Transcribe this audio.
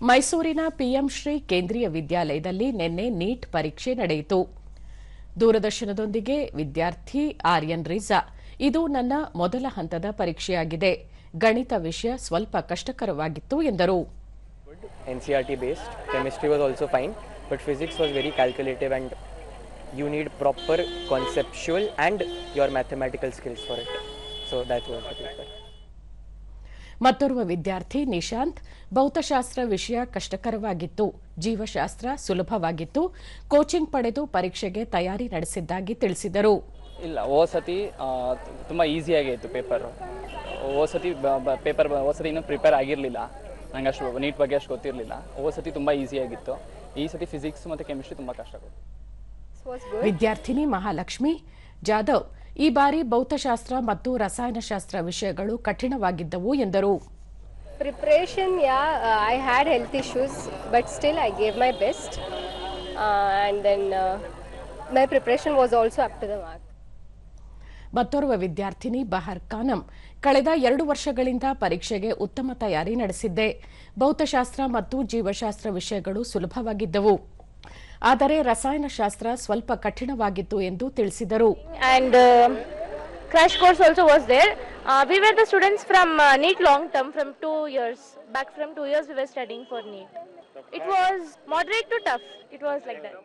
ಮೈಸೂರಿನ ಪಿಎಂ ಶ್ರೀ ಕೇಂದ್ರೀಯ ವಿದ್ಯಾಲಯದಲ್ಲಿ ನಿನ್ನೆ ನೀಟ್ ಪರೀಕ್ಷೆ ನಡೆಯಿತು ದೂರದರ್ಶನದೊಂದಿಗೆ ವಿದ್ಯಾರ್ಥಿ ಆರ್ಯನ್ ರಿಜಾ ಇದು ನನ್ನ ಮೊದಲ ಹಂತದ ಪರೀಕ್ಷೆಯಾಗಿದೆ ಗಣಿತ ವಿಷಯ ಸ್ವಲ್ಪ ಕಷ್ಟಕರವಾಗಿತ್ತು ಎಂದರು NCRT based. Chemistry was also fine, but physics was very calculative and you need proper conceptual and your mathematical skills for it. So that was the paper. ಮತ್ತೋರ್ವ ವಿದ್ಯಾರ್ಥಿ ನಿಶಾಂತ್ ಭೌತಶಾಸ್ತ್ರ ವಿಷಯ ಕಷ್ಟಕರವಾಗಿತ್ತು ಜೀವಶಾಸ್ತ್ರ ಸುಲಭವಾಗಿತ್ತು ಕೋಚಿಂಗ್ ಪಡೆದು ಪರೀಕ್ಷೆಗೆ ತಯಾರಿ ನಡೆಸಿದ್ದಾಗಿ ತಿಳಿಸಿದರು. ಇಲ್ಲ ಓ ಸತಿ ತುಂಬ ಈಸಿಯಾಗೇ ಇತ್ತು ಪೇಪರು. ಓ ಸತಿ ಪೇಪರ್ ಓ ಸತಿ ಇನ್ನೂ ಪ್ರಿಪೇರ್ ಆಗಿರಲಿಲ್ಲ. ನಂಗೆ ಅಷ್ಟು ನೀಟ್ ಬಗ್ಗೆ ಅಷ್ಟು ಗೊತ್ತಿರಲಿಲ್ಲ. ಓ ಸತಿ ತುಂಬ ಈಸಿಯಾಗಿತ್ತು. ಈ ಸತಿ ಫಿಸಿಕ್ಸ್ ಮತ್ತು ಕೆಮಿಸ್ಟ್ರಿ ತುಂಬ ಕಷ್ಟ ವಿದ್ಯಾರ್ಥಿನಿ ಮಹಾಲಕ್ಷ್ಮಿ ಜಾಧವ್ ಈ ಬಾರಿ ಭೌತಶಾಸ್ತ್ರ ಮತ್ತು ರಸಾಯನಶಾಸ್ತ್ರ ವಿಷಯಗಳು ಕಠಿಣವಾಗಿದ್ದವು ಎಂದರು. Preparation yeah I had health issues but still I gave my best and then my preparation was also up to the mark ಮತ್ತೋರ್ವ ವಿದ್ಯಾರ್ಥಿನಿ ಬಹರ್ ಖಾನಂ ಕಳೆದ ಎರಡು ವರ್ಷಗಳಿಂದ ಪರೀಕ್ಷೆಗೆ ಉತ್ತಮ ತಯಾರಿ ನಡೆಸಿದ್ದೆ. ಭೌತಶಾಸ್ತ್ರ ಮತ್ತು ಜೀವಶಾಸ್ತ್ರ ವಿಷಯಗಳು ಸುಲಭವಾಗಿದ್ದವು. ಆದರೆ ರಸಾಯನಶಾಸ್ತ್ರ ಸ್ವಲ್ಪ ಕಠಿಣವಾಗಿತ್ತು ಎಂದು ತಿಳಿಸಿದರು. Crash course also was there we were the students from NEET long term from two years back from two years we were studying for NEET it was moderate to tough it was like that